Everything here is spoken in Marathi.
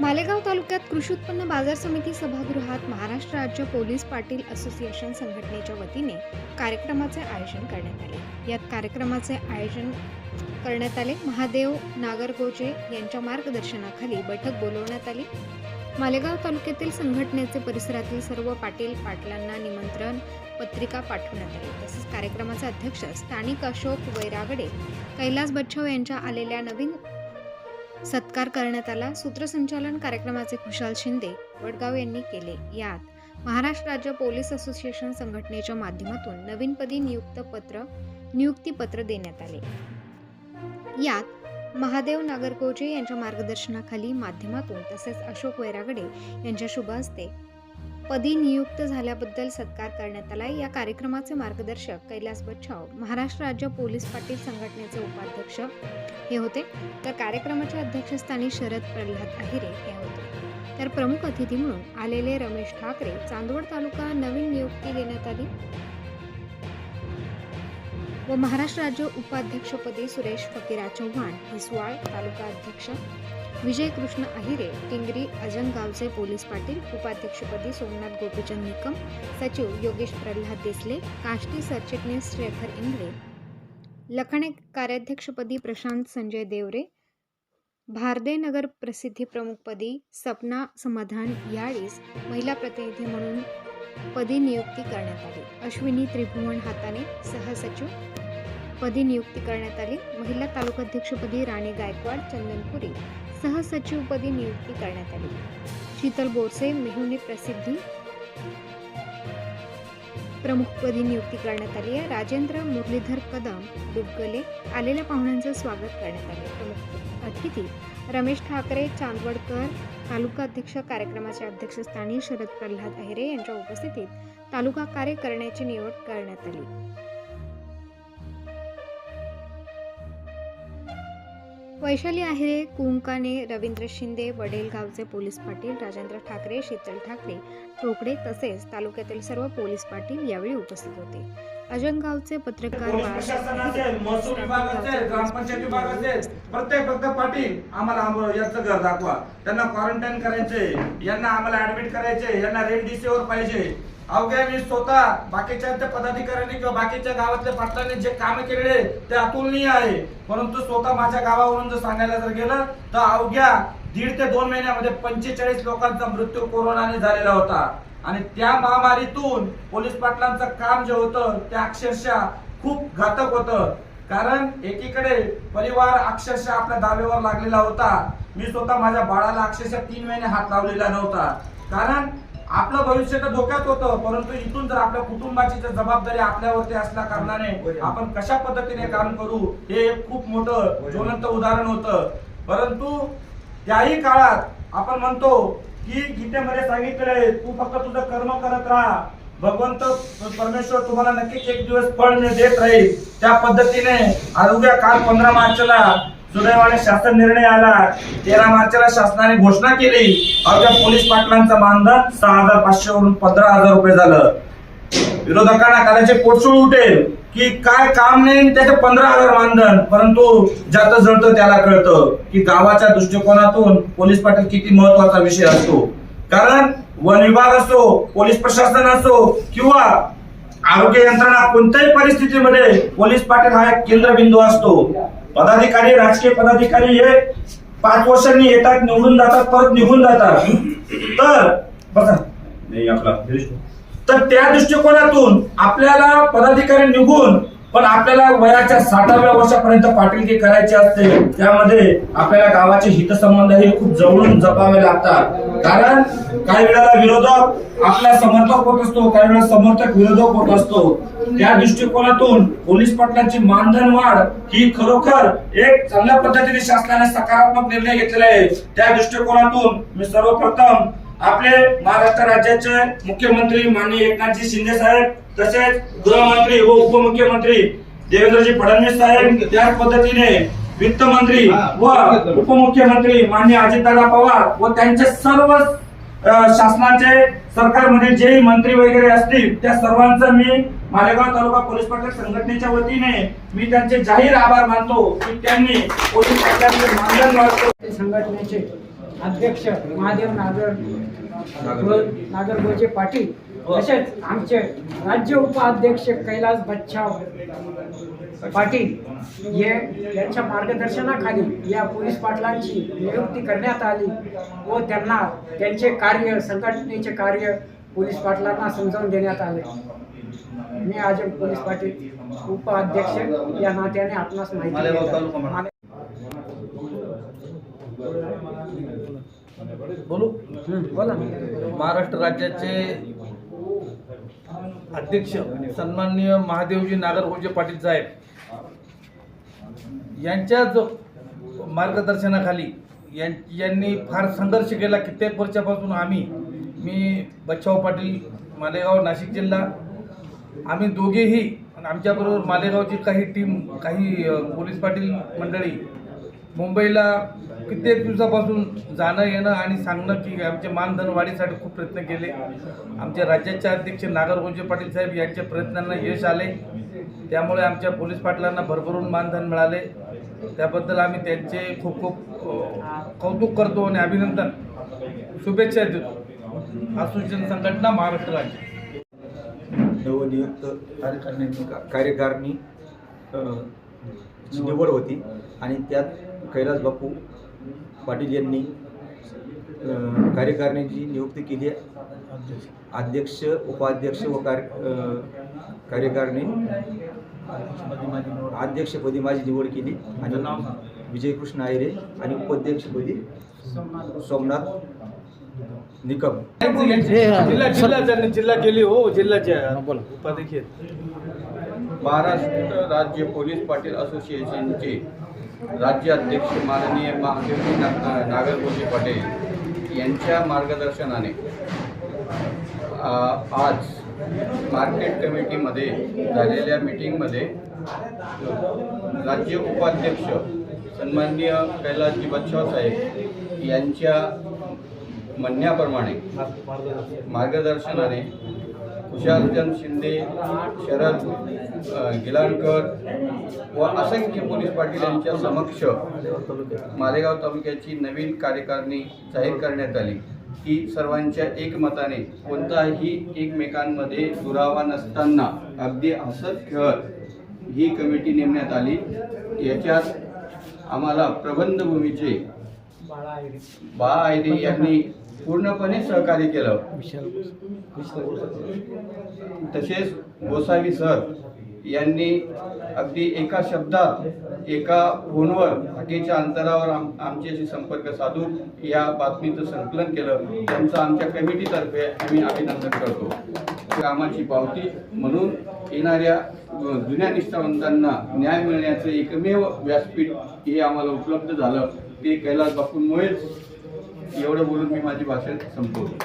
मालेगाव तालुक्यात कृषी उत्पन्न बाजार समिती सभागृहात महाराष्ट्र राज्य पोलीस पाटील असोसिएशन संघटनेच्या वतीने कार्यक्रमाचे आयोजन करण्यात आले. यात कार्यक्रमाचे आयोजन करण्यात आले. महादेव नागरगोजे यांच्या मार्गदर्शनाखाली बैठक बोलवण्यात आली. मालेगाव तालुक्यातील संघटनेचे परिसरातील सर्व पाटील पाटलांना निमंत्रण पत्रिका पाठवण्यात आली. तसेच कार्यक्रमाचे अध्यक्ष स्थानिक अशोक वैरागडे कैलास बच्छव यांच्या आलेल्या नवीन सत्कार करण्यात आला. सूत्रसंचालन कार्यक्रमाचे खुशाल शिंदे वडगाव यांनी केले. यात महाराष्ट्र राज्य पोलीस असोसिएशन संघटनेच्या माध्यमातून नवीनपदी नियुक्त पत्र नियुक्तीपत्र देण्यात आले. यात महादेव नागरकोजे यांच्या मार्गदर्शनाखाली माध्यमातून तसेच अशोक वैरागडे यांच्या शुभ हस्ते पदी नियुक्त झाल्याबद्दल सत्कार करण्यात आला या कार्यक्रमाचे मार्गदर्शक कैलास बच्छाव महाराष्ट्र राज्य पोलीस पाटील संघटनेचे उपाध्यक्ष हे होते. तर कार्यक्रमाच्या अध्यक्षस्थानी शरद प्रल्हाद अहिरे हे होते. तर प्रमुख अतिथी म्हणून आलेले रमेश ठाकरे चांदवड तालुका नवीन नियुक्ती देण्यात आली. व महाराष्ट्र राज्य उपाध्यक्षपदी सुरेश फकीरा चव्हाण हिसवाळ तालुका अध्यक्ष. विजयकृष्ण अहिरे टिंगरी अजनगावचे पोलीस पाटील उपाध्यक्षपदी सोमनाथ गोपीचंद निकम सचिव योगेश प्रल्हाद देसले काष्टी सरचिटणीस शेखर इंगळे लखणे कार्याध्यक्षपदी प्रशांत संजय देवरे भारदे नगर प्रसिद्धी प्रमुखपदी सपना समाधान याळीस महिला प्रतिनिधी म्हणून पदी नियुक्ती करण्यात आली. अश्विनी त्रिभुवन हाताने सहसचिव पदी नियुक्ती करण्यात आली. महिला तालुकाध्यक्षपदी राणी गायकवाड चंदनपुरी सहसचिवपदी नियुक्ती करण्यात आली. शीतल बोरसे मेहुणे प्रसिद्धी प्रमुखपदी नियुक्ती करण्यात आली आहे. राजेंद्र मुरलीधर कदम दुग्गले आलेल्या पाहुण्यांचं स्वागत करण्यात आले प्रमुख अतिथी रमेश ठाकरे चांदवडकर तालुका अध्यक्ष कार्यक्रमाच्या अध्यक्षस्थानी शरद प्रल्हाद अहिरे यांच्या उपस्थितीत तालुका कार्य करण्याची निवड करण्यात आली. वैशाली आहिरे कुंकाने रवींद्र शिंदे वडेलगावचे पोलीस पाटील राजेंद्र ठाकरे शीतल ठाकरे टोकडे तसेच तालुक्यातील सर्व पोलीस पाटील यावेळी उपस्थित होते. अजनगावचे पत्रकार पोलीस महसूल विभागाचे ग्रामपंचायत विभागाचे प्रत्येक प्रत्येक पाटील आम्हाला याचं घर दाखवा. त्यांना क्वारंटाईन करायचे यांना आम्हाला ऍडमिट करायचे यांना रेमडिसिव्हिर पाहिजे. अवघ्या मी स्वतः बाकीच्या त्या पदाधिकाऱ्यांनी किंवा बाकीच्या गावातल्या पाटलांनी जे काम केलेले ते अतुलनीय आहे. परंतु स्वतः माझ्या गावावरून जर सांगायला जर गेलं तर अवघ्या दीड ते दोन महिन्यामध्ये पंचेचाळीस लोकांचा मृत्यू कोरोनाने झालेला होता. आणि त्या महामारीतून पोलीस पाटलांचं काम जे होतं ते अक्षरशः खूप घातक होतं. कारण एकीकडे परिवार अक्षरशः आपल्या दावेवर लागलेला होता. मी स्वतः माझ्या बाळाला अक्षरशः तीन महिने हात लावलेला नव्हता. कारण आपलं भविष्य तर धोक्यात होतं परंतु इथून जर आपल्या कुटुंबाची जर जबाबदारी आपल्यावरती असल्या कारणाने आपण कशा पद्धतीने काम करू हे एक खूप मोठं ज्वलंत उदाहरण होतं. परंतु त्याही काळात आपण म्हणतो की गीतेमध्ये सांगितलेलं आहे तू फक्त तुझं कर्म करत राहा. भगवंत परमेश्वर तुम्हाला नक्कीच एक दिवस फळ देत राहील. त्या पद्धतीने आरोग्य काल पंधरा मार्चला सुदैवाने शासन निर्णय आला. तेरा मार्चला शासनाने घोषणा केली. अवघ्या पोलीस पाटलांचं मानधन सहा हजार पाचशे वरून पंधरा हजार रुपये झालं. विरोधकांना कालाचे पोटसूळ उठेल की काय काम नाही त्याचे पंधरा हजार मानधन. परंतु ज्यात जळतं त्याला कळतं की गावाच्या दृष्टिकोनातून पोलीस पाटील किती महत्त्वाचा विषय असतो. कारण वन विभाग असो पोलीस प्रशासन असो किंवा आरोग्य यंत्रणा कोणत्याही परिस्थितीमध्ये पोलीस पाटील हा एक केंद्रबिंदू असतो. पदाधिकारी राजकीय पदाधिकारी हे पाच वर्षांनी येतात निवडून जातात परत निघून जातात. तर बघा. नाही आपला तर त्या दृष्टिकोनातून आपल्याला पदाधिकारी निघून पण आपल्याला वयाच्या साठाव्या वर्षापर्यंत पाटीलकी करायची असते त्यामध्ये आपल्याला गावाचे हितसंबंध हे खूप जवळून जपावे लागतात. कारण काही वेळेला विरोधक आपला समर्थक होत असतो काही वेळेला समर्थक विरोधक होत असतो. त्या दृष्टिकोनातून पोलीस पाटलांची मानधन वाढ ही खरोखर एक चांगल्या पद्धतीने शासनाने सकारात्मक निर्णय घेतलेला आहे. त्या दृष्टिकोनातून मी सर्वप्रथम आपले महाराष्ट्र राज्याचे मुख्यमंत्री माननीय एकनाथजी शिंदे साहेब तसेच गृहमंत्री व उपमुख्यमंत्री देवेंद्रजी फडणवीस साहेब त्याच पद्धतीने वित्त मंत्री व उपमुख्यमंत्री माननीय अजितदादा पवार व त्यांचे सर्व शासनाचे सरकारमध्ये जे मंत्री वगैरे असतील त्या सर्वांचं मी मालेगाव तालुका पोलीस पाटील संघटनेच्या वतीने मी त्यांचे जाहीर आभार मानतो की त्यांनी पोलीस पाटलांचे मानधन संघटनेचे अध्यक्ष महादेव नागर नागरगोजे पाटील तसेच आमचे राज्य उपाध्यक्ष कैलास बच्छाव पाटील हे यांच्या मार्गदर्शनाखाली या पोलीस पाटलांची नियुक्ती करण्यात आली व त्यांना त्यांचे कार्य संघटनेचे कार्य पोलीस पाटलांना समजावून देण्यात आले. मी आज पोलीस पाटील उपाध्यक्ष या नात्याने आपणास माहिती मालेगाव देत आहे. तालुका म्हणा. माले- बोलू? बोला. महाराष्ट्र राज्याचे अध्यक्ष सन्माननीय महादेवजी नागरगोजे पाटील साहेब यांच्या जो मार्गदर्शनाखाली यां यांनी फार संघर्ष केला कित्येक वर्षापासून आम्ही मी बच्छाव पाटील मालेगाव नाशिक जिल्हा आम्ही दोघेही आमच्याबरोबर मालेगावची काही टीम काही पोलीस पाटील मंडळी मुंबईला कित्येक दिवसापासून जाणं येणं आणि सांगणं की आमचे मानधन वाढीसाठी खूप प्रयत्न केले. आमच्या राज्याचे अध्यक्ष नागरगोजे पाटील साहेब यांच्या प्रयत्नांना यश आले. त्यामुळे आमच्या पोलीस पाटलांना भरभरून मानधन मिळाले. त्याबद्दल आम्ही त्यांचे खूप खूप कौतुक करतो आणि अभिनंदन. शुभेच्छा देतो. असोसिएशन संघटना महाराष्ट्र राज्य. नवनियुक्त का- कार्यकारिणी निवड होती आणि त्यात कैलास बापू पाटील यांनी कार्यकारिणीची नियुक्ती केली. अध्यक्ष उपाध्यक्ष व कार्य कार्यकारिणी. अध्यक्षपदी माझी निवड केली आणि विजयकृष्ण आयरे आणि उपाध्यक्षपदी सोमनाथ निकम. जिल्हा जिल्हा केली हो जिल्ह्याच्या उपाध्यक्ष महाराष्ट्र राज्य पोलीस पाटील असोसिएशनचे राज्य अध्यक्ष माननीय महादेवजी ना- पटेल यांच्या मार्गदर्शनाने आज मार्केट कमिटीमध्ये झालेल्या मीटिंगमध्ये राज्य उपाध्यक्ष सन्माननीय कैलासजी बच्छाव साहेब यांच्या म्हणण्याप्रमाणे मार्गदर्शनाने कुशालचंद शिंदे शरद गिलांकर गिलाणकर व असंख्य पोलीस पाटील यांच्या समक्ष मालेगाव तालुक्याची नवीन कार्यकारिणी जाहीर करण्यात आली. की सर्वांच्या एकमताने कोणताही एकमेकांमध्ये दुरावा नसताना अगदी हसत खेळत ही कमिटी नेमण्यात आली. याच्यात आम्हाला प्रबंधभूमीचे बा आयरे यांनी पूर्णपणे सहकार्य केलं. तसेच गोसावी सर यांनी अगदी एका शब्दात एका फोनवर हाकेच्या अंतरावर आम आमच्याशी संपर्क साधून या बातमीचं संकलन केलं. त्यांचं आमच्या कमिटीतर्फे आम्ही अभिनंदन करतो. कामाची पावती म्हणून येणाऱ्या जुन्या निष्ठावंतांना न्याय मिळण्याचं एकमेव व्यासपीठ हे आम्हाला उपलब्ध झालं. ते कैलास बापूंमुळेच एवढं बोलून मी माझी भाषण संपवतो.